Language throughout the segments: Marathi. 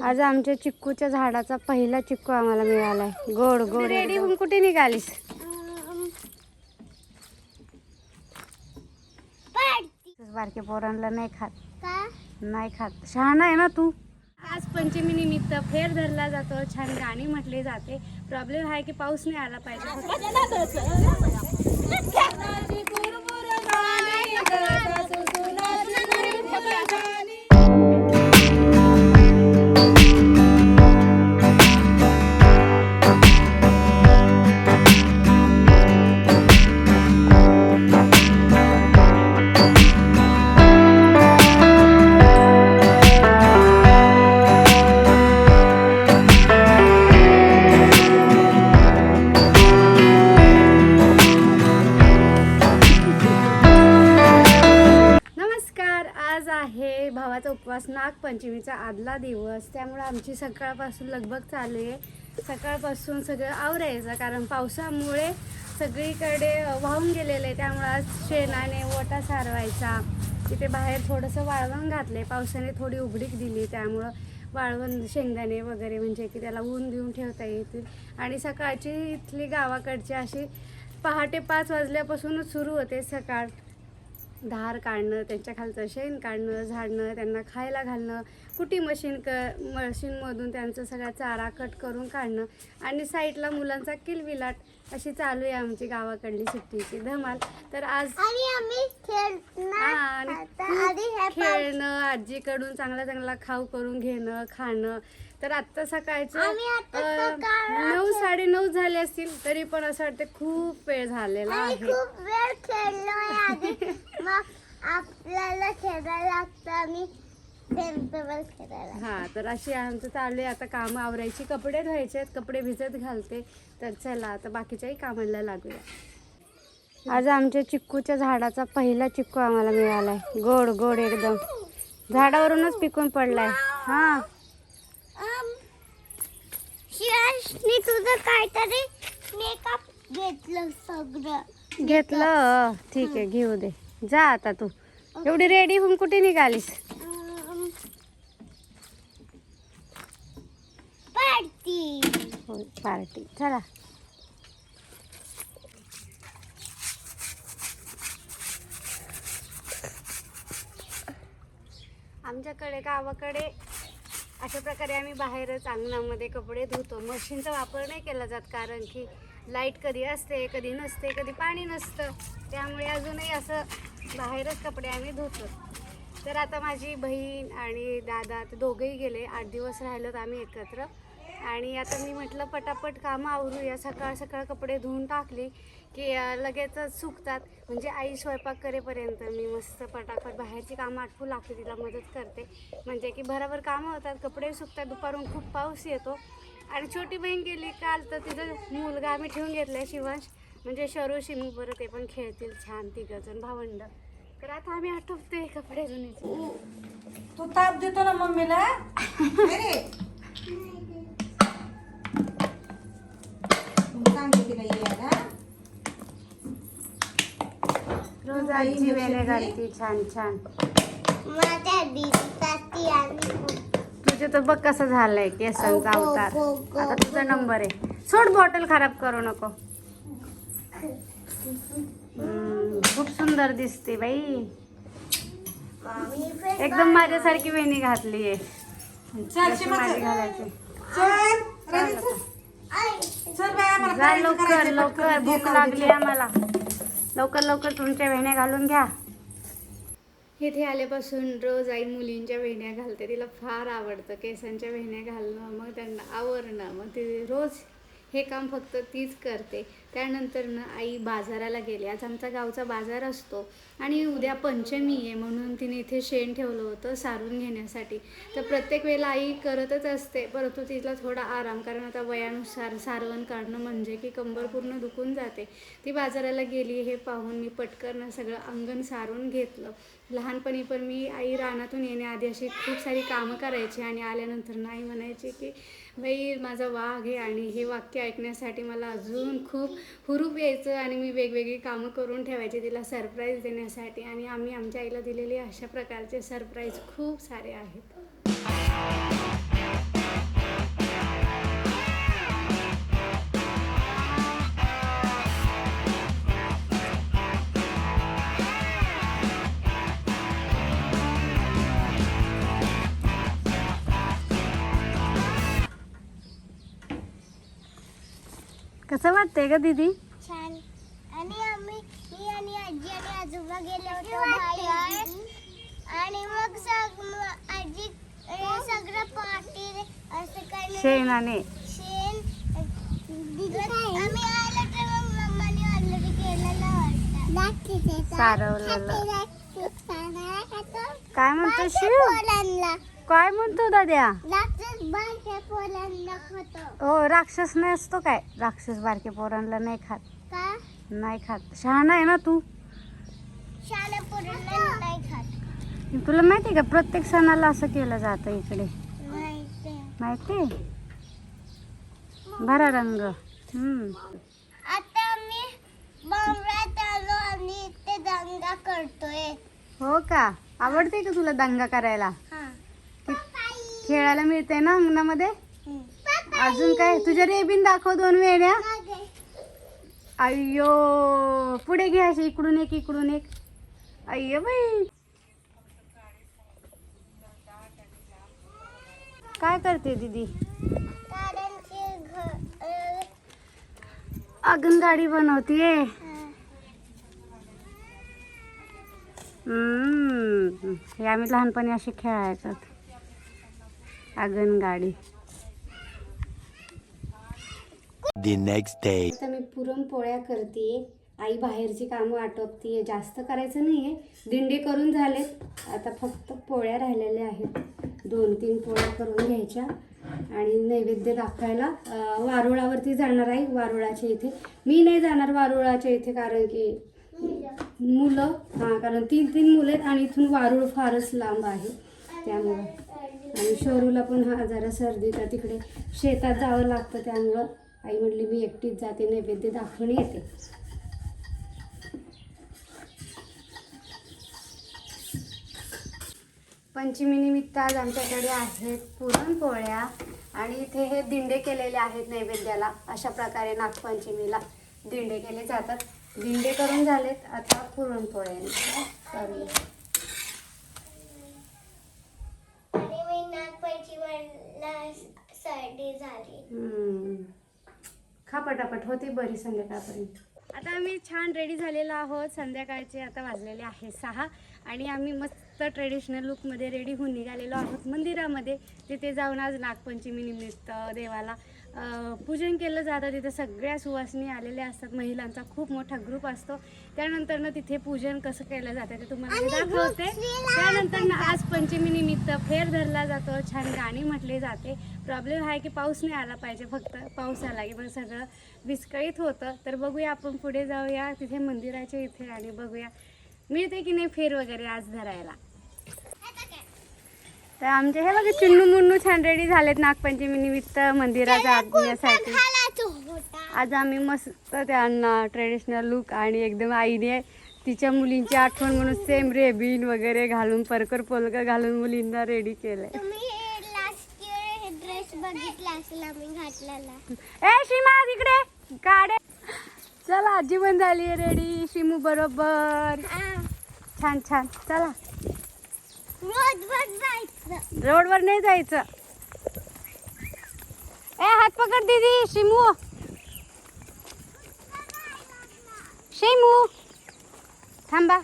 आज आमच्या चिक्कूच्या झाडाचा पहिला चिक्कू आम्हाला मिळालाय. गोड गोड रेडी होऊन कुठे निघालीस? बारके पोरांना नाही खात. नाही खात. शहाणा आहे ना तू? आज पंचमी निमित्त फेर धरला जातो. छान गाणी म्हटली जाते. प्रॉब्लेम आहे की पाऊस नाही आला पाहिजे. उपवास नागपंचमीचा आदला दिवस त्यामुळे आमची सकाळपासून लगबग चालू आहे. सकाळपासून सगळं आवरायचं कारण पावसामुळे सगळीकडे वाहून गेलेलं आहे. त्यामुळे आज शेणाने ओटा सारवायचा. तिथे बाहेर थोडंसं वाळवण घातलं पावसाने थोडी उघडीक दिली त्यामुळं वाळवण शेंगदाणे वगैरे म्हणजे की त्याला ऊन देऊन ठेवता येतील. आणि सकाळची इथली गावाकडची अशी पहाटे पाच वाजल्यापासूनच सुरू होते सकाळ. धार काढणं त्यांच्या खालचं शेण काढणं झाडणं त्यांना खायला घालणं कुटी मशीन क मशीनमधून त्यांचा सगळा चारा कट करून काढणं आणि साईडला मुलांचा किलविलाट अशी चालू आहे आमची गावाकडली सुट्टीची धमाल. तर आज खेळणं आजीकडून चांगला चांगला खाऊ करून घेणं खाणं. तर आत्ता सकाळचं नऊ साडे नऊ झाले असतील तरी पण असं वाटतं खूप वेळ झालेला आहे. आपल्याला खेळायला लागतं हा तर अशी आमचं चालू आहे. आता कामं आवरायची. कपडे धुवायचे आहेत. कपडे भिजत घालते. तर चला आता बाकीच्याही कामाला लागूया. आज आमच्या चिक्कूच्या झाडाचा पहिला चिक्कू आम्हाला मिळालाय. गोड गोड एकदम. झाडावरूनच पिकून पडलाय. हा. शिवाशनी तुझं काहीतरी मेकअप घेतलं सगळं. घेतलं. ठीक आहे घेऊ दे. जा आता तू. एवढी रेडी होऊन कुठे निघालीस अं, पार्टी. हो पार्टी. चला. आमच्याकडे गावाकडे अशा प्रकारे आम्ही बाहेरच अंगणामध्ये कपडे धुतो. मशीनचा वापर नाही केला जात कारण की लाइट कधी असते कधी नसते कधी पाणी नसतं. त्यामुळे अजूनही असं बाहेरच कपडे आम्ही धुतो. तर आता माझी बहीण आणि दादा ते दोघेही गेले. आठ दिवस राहिलोत आम्ही एकत्र. आणि आता मी म्हटलं पटापट कामं आवरूया सकाळ सकाळ कपडे धुवून टाकली की लगेचच सुकतात. म्हणजे आई स्वयंपाक करेपर्यंत मी मस्त पटापट बाहेरची कामं आटपू लागते तिला मदत करते. म्हणजे की भराभर कामं होतात कपडे सुकतात दुपारून खूप पाऊस येतो. आणि छोटी बहीण गेली काल तर तिचं मुलगा आम्ही ठेवून घेतलाय शिवांश. म्हणजे शरू शिमू बरं ते पण खेळतील छान तिघजण भावंड. तर आता आम्ही आटोपते कपडे धुण्याचे. तू ताप देतो ना मम्मीला सांगते तिला यायला रोज आईची वेणे घालती छान छान. तुझे तर बघ कसं झालंय केसांचा गो, अवतार गो, गो, आता तुझा नंबर आहे. सोड बॉटल खराब करू नको. खूप सुंदर दिसते बाई. एकदम माझ्यासारखी वेणी घातली आहे. माझी घालायची. आम्हाला जा करायचं, लवकर करायचं, लवकर. पटकन भूक लागली आम्हाला. लवकर लवकर तुमच्या वेण्या घालून घ्या. इथे आल्यापासून रोज आई मुलींच्या वेण्या घालते. तिला फार आवडतं केसांच्या वेण्या घालणं मग त्यांना आवरणं. मग ती रोज हे काम फक्त तीच करते. त्यानंतर ना आई बाजाराला गेली. आज आमचा गावचा बाजार असतो आणि उद्या पंचमी आहे म्हणून तिने इथे शेण ठेवलं होतं सारून घेण्यासाठी. तर प्रत्येक वेळेला आई करतच असते. परंतु तिला थोडा आराम कारण आता वयानुसार सारवण काढणं म्हणजे की कंबर पूर्ण दुखून जाते. ती बाजाराला गेली हे पाहून मी पटकन सगळं अंगण सारून घेतलं. लहानपणी पण मी आई रानातून येण्याआधी अशी खूप सारी कामं करायची आणि आल्यानंतर नाही म्हणायची की बाई माझा वाघ आहे आणि हे वाक्य ऐकण्यासाठी मला अजून खूप हुरूप यायचं आणि मी वेगवेगळी कामं करून ठेवायची तिला सरप्राईज देण्यासाठी. आणि आम्ही आमच्या आईला दिलेले अशा प्रकारचे सरप्राईज खूप सारे आहेत. कसं वाटतंय का दीदी? छान. आणि आम्ही मी आणि आजी आणि आजोबा गेलो होतो बाहेर. आणि मग सग मग आजी हे सगळं पार्टी असं काही शेणाने. शेण. आम्ही आलो तर मग मम्माने ऑलरेडी केलेलं होतं. सारवलेलं. काय म्हणतो शिव? काय म्हणतो दाद्या? बारक्या खातो. हो राक्षस नाही असतो काय? राक्षस बारके पोरांना नाही खात. का? नाही खात. शहाणा आहे ना तू? शाळा पोरांना नाही खात. तुला माहिती आहे का प्रत्येक सणाला असं केलं जातं इकडे? माहिती माहिती आहे? भरा रंग. हम्म. आता आलो आणि ते दंगा करतोय. हो का? आवडते का तुला दंगा करायला? खेळायला मिळते ना अंगणामध्ये? अजून काय? तुझ्या रेबीन दाखव दोन वेळ्या अय्यो पुढे घे अशी इकडून एक इकडून एक. अय्यो बाई. काय करते दीदी? कारण की घ- अं, आगनगाडी बनवतीये. हम्म. हे आम्ही लहानपणी असे खेळायचो. आगनगाडी. The next day. आता मी पुरणपोळ्या करते. आई बाहेरची कामं आटोपतीये. जास्त करायचं नाहीये. दिंडे करून झालेत. आता फक्त पोळ्या राहिलेल्या आहेत. दोन तीन पोळ्या करून घ्यायच्या. आणि नैवेद्य दाखवायला अं, वारुळावरती जाणार आहे वारुळाच्या इथे. मी नाही जाणार वारुळाच्या इथे कारण की मुलं हां कारण तीन तीन मुलं आहेत आणि इथून वारुळ फारच लांब आहे. त्यामुळं. आणि शोरूला पण हा जरा सर्दी का तिकडे शेतात जावं लागतं त्यामुळं. आई म्हटली मी एकटीच जाते नैवेद्य दाखवून येते. पंचमीनिमित्त आज आमच्याकडे आहेत पुरणपोळ्या आणि इथे हे दिंडे केलेले आहेत नैवेद्याला अशा प्रकारे नागपंचमीला दिंडे केले जातात. दिंडे करून झालेत आता पुरणपोळ्या. सर्दी झाली. हम्म. खा पटापट होती बरी संध्याकाळपर्यंत. आता आम्ही छान रेडी झालेलो आहोत. संध्याकाळचे आता वाजलेले आहे सहा. आणि आम्ही मस्त ट्रेडिशनल लुकमध्ये रेडी होऊन निघालेलो आहोत मंदिरामध्ये. तिथे जाऊन आज नागपंचमी निमित्त देवाला पूजन केलं जातं. तिथे सगळ्या सुवासिनी आलेल्या असतात. महिलांचा खूप मोठा ग्रुप असतो. त्यानंतर तिथे पूजन कसं केलं जातं ते तुम्हाला दाखवते. त्यानंतर आज पंचमी निमित्त फेर धरला जातो. छान गाणी म्हटले जाते. प्रॉब्लेम आहे की पाऊस नाही आला पाहिजे फक्त. पाऊस आला की मग सगळं विस्कळीत होतं. तर बघूया आपण पुढे जाऊया. तिथे मंदिराच्या इथे आणि बघूया. मिळते की नाही फेर वगैरे आज धरायला? तर आमचे हे बघा चिन्नू मुन्नू छान रेडी झालेत नागपंचमी निमित्त मंदिराच्या आगमनासाठी आज आम्ही मस्त त्यांना ट्रेडिशनल लुक आणि एकदम आईने तिच्या मुलींची आठवण म्हणून सेम रेबीन वगैरे घालून परकर पोलका घालून मुलींना रेडी केलंय. ए शिमा तिकडे. काढे चला आजी पण झाली रेडी शिमू बरोबर. छान छान. चला. रोडवर नाही जायचं. ए हात पकड दीदी शिमू. शिमू. थांबा.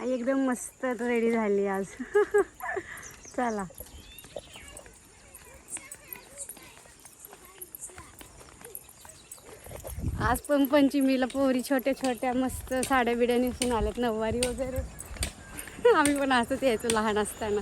आई एकदम मस्त रेडी झाली आज. चला. आज पण पंचमीला पोरी छोट्या छोट्या मस्त साड्या बिड्या नेसून आल्यात नऊवारी वगैरे. आम्ही पण असंच यायचो लहान असताना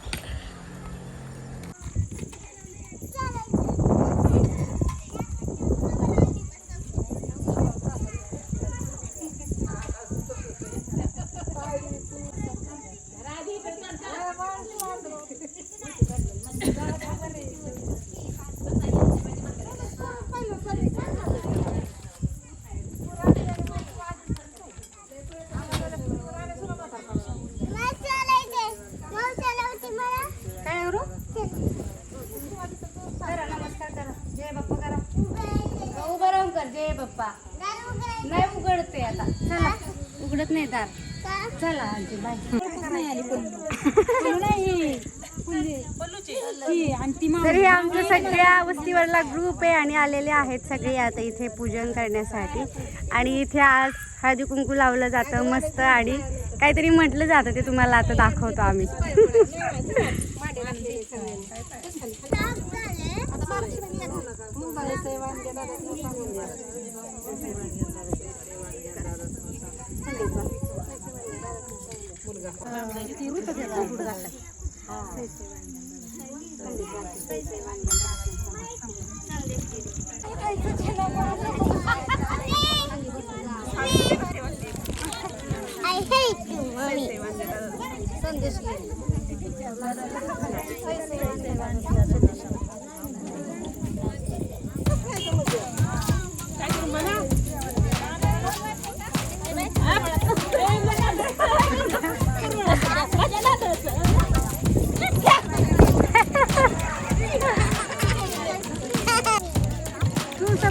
मला चालायचंय. मला चालवते मला. काय करू करा नमस्कार करा जय बाप्पा करा उभं राहून कर जय बाप्पा दार उघडायचं नाही उघडते आता. चला. उघडत नाही दार? चला बाय. नाही तर हे आमचं सगळ्या वस्तीवरला ग्रुप आहे आणि आलेले आहेत सगळे आता इथे पूजन करण्यासाठी. आणि इथे आज हळदी कुंकू लावलं जातं मस्त आणि काहीतरी म्हटलं जातं ते तुम्हाला आता दाखवतो आम्ही. I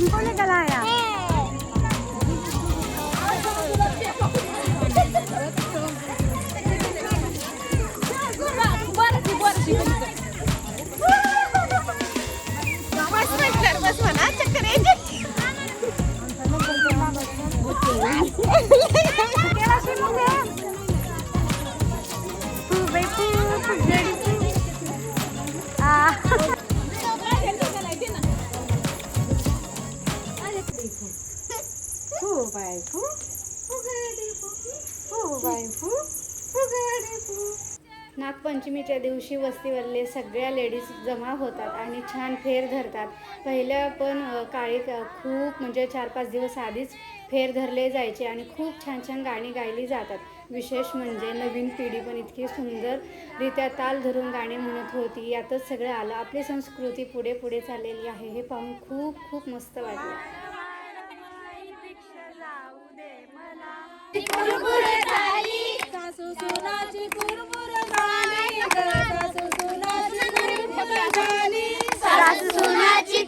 संपवले का लाया तू नागपंचमीच्या दिवशी वस्तीवरले सगळ्या लेडीज जमा होतात आणि छान फेर धरतात. पहिल्या पण काळी खूप म्हणजे चार पाच दिवस आधीच फेर धरले जायचे आणि खूप छान छान गाणी गायली जातात. विशेष म्हणजे नवीन पिढी पण इतकी सुंदररित्या ताल धरून गाणी म्हणत होती. यातच सगळं आलं. आपली संस्कृती पुढे पुढे चाललेली आहे हे पाहून खूप खूप मस्त वाटलं. सासू सुनाची सुनाची.